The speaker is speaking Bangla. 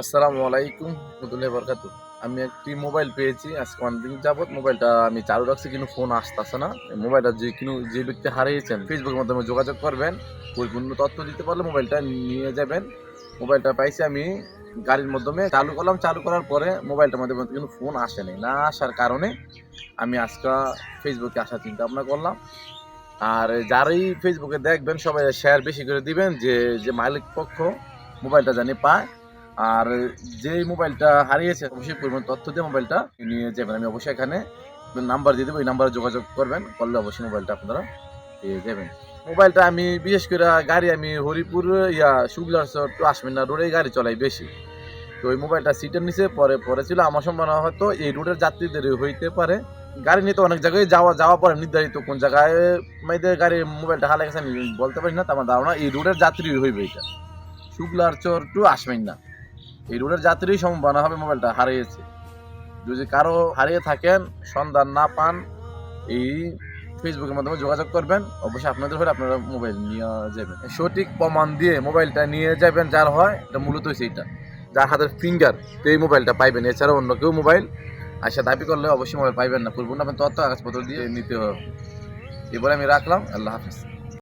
আসসালামু আলাইকুম রহমতুল্লাহ বরকাতু। আমি একটি মোবাইল পেয়েছি, আজকে অনেকদিন যাবত মোবাইলটা আমি চালু রাখছি, কিন্তু ফোন আসতেছে না। মোবাইলটা যে কিনু যে ব্যক্তি হারিয়েছেন ফেসবুকের মাধ্যমে যোগাযোগ করবেন, পরিপূর্ণ তথ্য দিতে পারলে মোবাইলটা নিয়ে যাবেন। মোবাইলটা পাইছি আমি গাড়ির মাধ্যমে, চালু করলাম, চালু করার পরে মোবাইলটার মধ্যে মধ্যে কিন্তু ফোন আসেনি না আসার কারণে আমি আজকে ফেসবুকে আসার চিন্তা ভাবনা করলাম। আর যারাই ফেসবুকে দেখবেন, সবাই শেয়ার বেশি করে দিবেন, যে যে মালিক পক্ষ মোবাইলটা জানি পায়। আর যেই মোবাইলটা হারিয়েছে, অবশ্যই পরিমাণ তথ্য দিয়ে মোবাইলটা নিয়ে যাবেন। আমি অবশ্যই এখানে নাম্বার দিয়ে দেবো, এই নাম্বারে যোগাযোগ করবেন, করলে অবশ্যই মোবাইলটা আপনারা পেয়ে যাবেন। মোবাইলটা আমি, বিশেষ করে গাড়ি আমি হরিপুর, ইয়া, শুক্লার টু আশমিনা রোডে গাড়ি চলাই বেশি। তো ওই মোবাইলটা সিটের নিচে, পরে পরে ছিল আমার সম্ভাবনা হয়তো এই রুটের যাত্রীদের হইতে পারে। গাড়ি নিয়ে তো অনেক জায়গায় যাওয়া যাওয়া পরে নির্ধারিত কোন জায়গায় মেয়েদের গাড়ির মোবাইলটা হালা গেছে, আমি বলতে পারি না তো আমার ধারণা এই রুটের যাত্রী হইবে এটা। শুক্লার চর টু আশমিনা এই রোডের যাত্রী সম্ভাবনা হবে মোবাইলটা, হারিয়েছে। যদি কারও হারিয়ে থাকেন, সন্ধান না পান, এই ফেসবুকের মাধ্যমে যোগাযোগ করবেন। অবশ্যই আপনাদের হলে আপনারা মোবাইল নিয়ে যাবেন। সঠিক প্রমাণ দিয়ে মোবাইলটা নিয়ে যাবেন, যার হয়, এটা মূলত হচ্ছে এইটা। যার হাতের ফিঙ্গার তো এই মোবাইলটা পাইবেন এছাড়া অন্য কেউ মোবাইল আশা দাবি করলে অবশ্যই মোবাইল পাইবেন না। পূর্ব আপনি তথ্য, কাগজপত্র দিয়ে নিতে হবে। এবারে আমি রাখলাম, আল্লাহ হাফিজ।